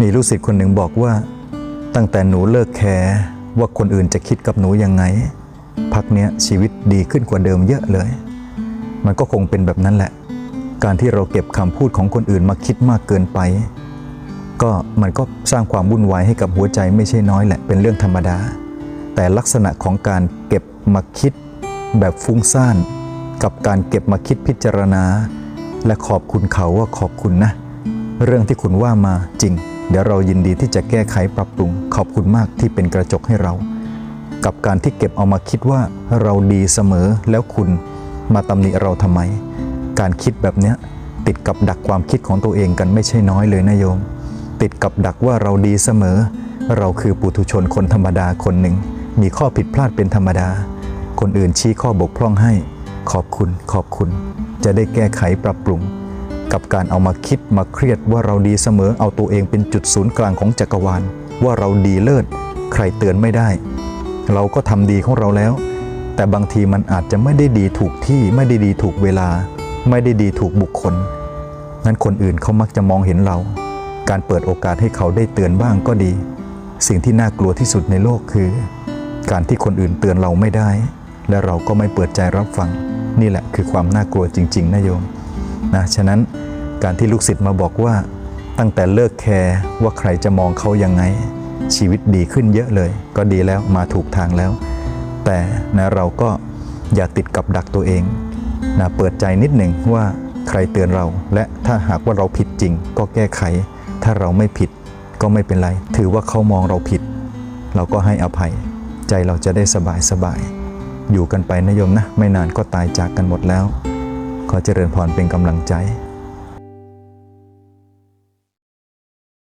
มีลูกศิษย์คนหนึ่งบอกว่า ตั้งแต่หนูเลิกแคร์ว่าคนอื่นจะคิดกับหนูยังไง พักเนี้ยชีวิตดีขึ้นกว่าเดิมเยอะเลย มันก็คงเป็นแบบนั้นแหละ การที่เราเก็บคำพูดของคนอื่นมาคิดมากเกินไป ก็มันก็สร้างความวุ่นวายให้กับหัวใจไม่ใช่น้อยแหละเป็นเรื่องธรรมดา แต่ลักษณะของการเก็บมาคิดแบบฟุ้งซ่านกับการเก็บมาคิดพิจารณา และขอบคุณเขาว่าขอบคุณนะ เรื่องที่คุณว่ามาจริง เดี๋ยวเรายินดีที่จะแก้ไขปรับปรุง ขอบคุณมากที่เป็นกระจกให้เรา กับการที่เก็บเอามาคิดว่าเราดีเสมอแล้วคุณมาตำหนิเราทำไม การคิดแบบเนี้ยติดกับดักความคิดของตัวเองกันไม่ใช่น้อยเลยนะโยม ติดกับดักว่าเราดีเสมอ เราคือปุถุชนคนธรรมดาคนหนึ่ง มีข้อผิดพลาดเป็นธรรมดา คนอื่นชี้ข้อบกพร่องให้ ขอบคุณ ขอบคุณ จะได้แก้ไขปรับปรุง กับการเอามาคิดมาเครียดว่าเราดีเสมอเอาตัวเองเป็นจุดศูนย์กลางของจักรวาล ว่าเราดีเลิศใครเตือนไม่ได้ เราก็ทำดีของเราแล้ว แต่บางทีมันอาจจะไม่ได้ดีถูกที่ไม่ได้ดีถูกเวลา ไม่ได้ดีถูกบุคคลนั้นคนอื่นเขามักจะมองเห็นเรา การเปิดโอกาสให้เขาได้เตือนบ้างก็ดี สิ่งที่น่ากลัวที่สุดในโลกคือ การที่คนอื่นเตือนเราไม่ได้ และเราก็ไม่เปิดใจรับฟัง นี่แหละคือความน่ากลัวจริง ๆนะโยม นะฉะนั้นการที่ลูกศิษย์มาบอกว่าตั้งแต่เลิกแคร์ว่าใครจะมองเขายังไง ชีวิตดีขึ้นเยอะเลย ก็ดีแล้วมาถูกทางแล้ว แต่นะเราก็อย่าติดกับดักตัวเองนะเปิดใจนิดหนึ่งว่าใครเตือนเรา และถ้าหากว่าเราผิดจริง ก็แก้ไข ถ้าเราไม่ผิดก็ไม่เป็นไร ถือว่าเขามองเราผิด เราก็ให้อภัย ใจเราจะได้สบายสบายอยู่กันไปนะโยมนะ ไม่นานก็ตายจากกันหมดแล้ว ขอเจริญพรเป็นกำลังใจ